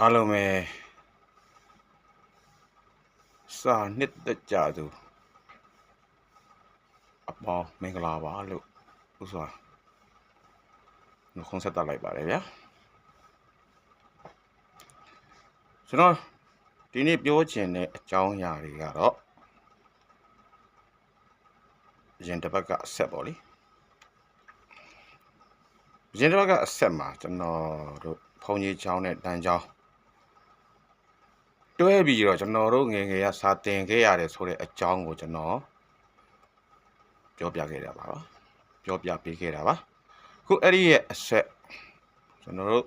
အားလုံးပဲစာနှစ်သက်ကြသူအပေါင်းမင်္ဂလာပါလို့ဥစွာနှုတ်ခွန်းဆက်တတ်လိုက်ပါတယ်ဗျာကျွန်တော်ဒီနေ့ပြောချင်တဲ့အကြောင်းအရာတွေကတော့ရင်တစ်ပတ်ကအဆက်ပေါ့လေရင်တစ်ပတ်ကအဆက်မှာကျွန်တော်တို့ဘုံကြီးချောင်းနဲ့တန်းချောင်း တွဲပြီးတော့ကျွန်တော်တို့ငယ်ငယ်ကစာသင်ခဲ့ရတယ်ဆိုတဲ့အကြောင်းကိုကျွန်တော်ပြောပြခဲ့တာပါပါပြောပြပေးခဲ့တာပါခုအဲ့ဒီရဲ့အဆက်ကျွန်တော်တို့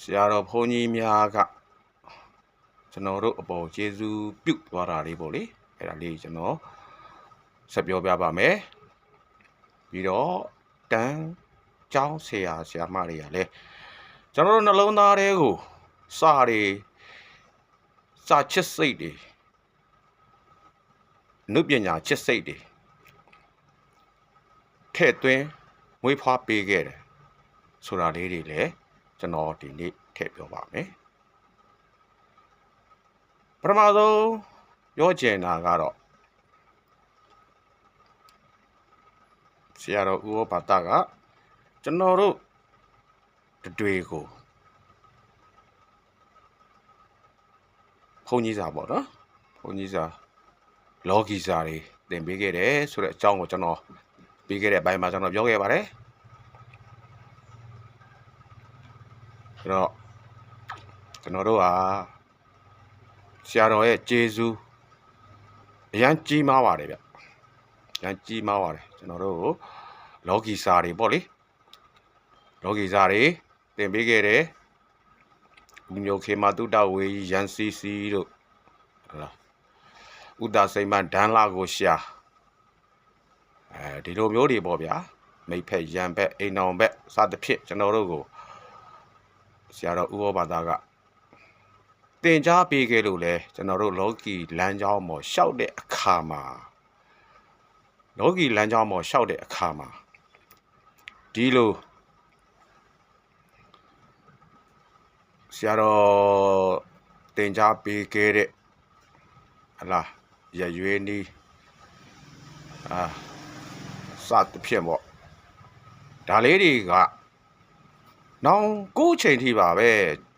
ဆရာတော်ဘုန်းကြီးများကကျွန်တော်တို့အပေါ်ကျေးဇူးပြုသွားတာလေးပေါ့လေအဲ့ဒါလေးကျွန်တော်ဆက်ပြောပြပါမယ်ပြီးတော့တန်းကျောင်းဆရာဆရာမတွေကလည်းကျွန်တော်တို့နှလုံးသားတွေကိုစာတွေ စာချစ်စိတ်တွေနုပညာချစ်စိတ်တွေထဲ့သွင်းမွေးဖွားပေးခဲ့တယ်ဆိုတာလေးတွေလည်းကျွန်တော်ဒီနေ့ထည့်ပြောပါမယ်ပထမဆုံးပြောချင်တာကတော့ဆရာတော်ဦးဟောဘာတာကကျွန်တော်တို့တွေကို ဘုန်းကြီးစာပေါ့နော်ဘုန်းကြီးစာလောကီစာတွေသင်ပေးခဲ့တယ်ဆိုတဲ့အကြောင်းကိုကျွန်တော်ပြီးခဲ့တဲ့အပိုင်းမှာကျွန်တော်ပြောခဲ့ပါတယ်အဲ့တော့ကျွန်တော်တို့ဟာဆရာတော်ရဲ့ကျေးဇူးအရန်ကြီးမားပါတယ်ဗျအရန်ကြီးမားပါတယ်ကျွန်တော်တို့လောကီစာတွေပေါ့လေလောကီစာတွေသင်ပေးခဲ့တယ် ဦးမျိုးခေမာတုတ္တဝေကြီးရန်စီစီတို့ဟုတ်လားဥဒ္ဒစိမ့်မဒန်းလာကိုရှာအဲဒီလိုမျိုးတွေပေါ့ဗျာမိဖက်ရန်ဘက်အိမ်အောင်ဘက်စသဖြင့်ကျွန်တော်တို့ကိုဆရာတော်ဥဟောဘာသာကတင် जा ပေးခဲ့လို့လဲကျွန်တော်တို့လောကီလမ်းကြောင်းပေါ်လျှောက်တဲ့အခါမှာလောကီလမ်းကြောင်းပေါ်လျှောက်တဲ့အခါမှာဒီလို ဆရာတော်တင် जा ပေးခဲ့တဲ့ဟလာရရွေးနီးအာစသဖြင့်ပေါ့ဒါလေးတွေကနောင်ကိုယ့်ချိန်ထိပါပဲ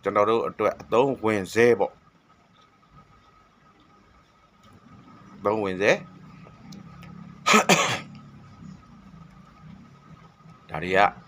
ကျွန်တော်တို့အတွက်အသုံးဝင်စေပေါ့အသုံးဝင်စေဒါတွေက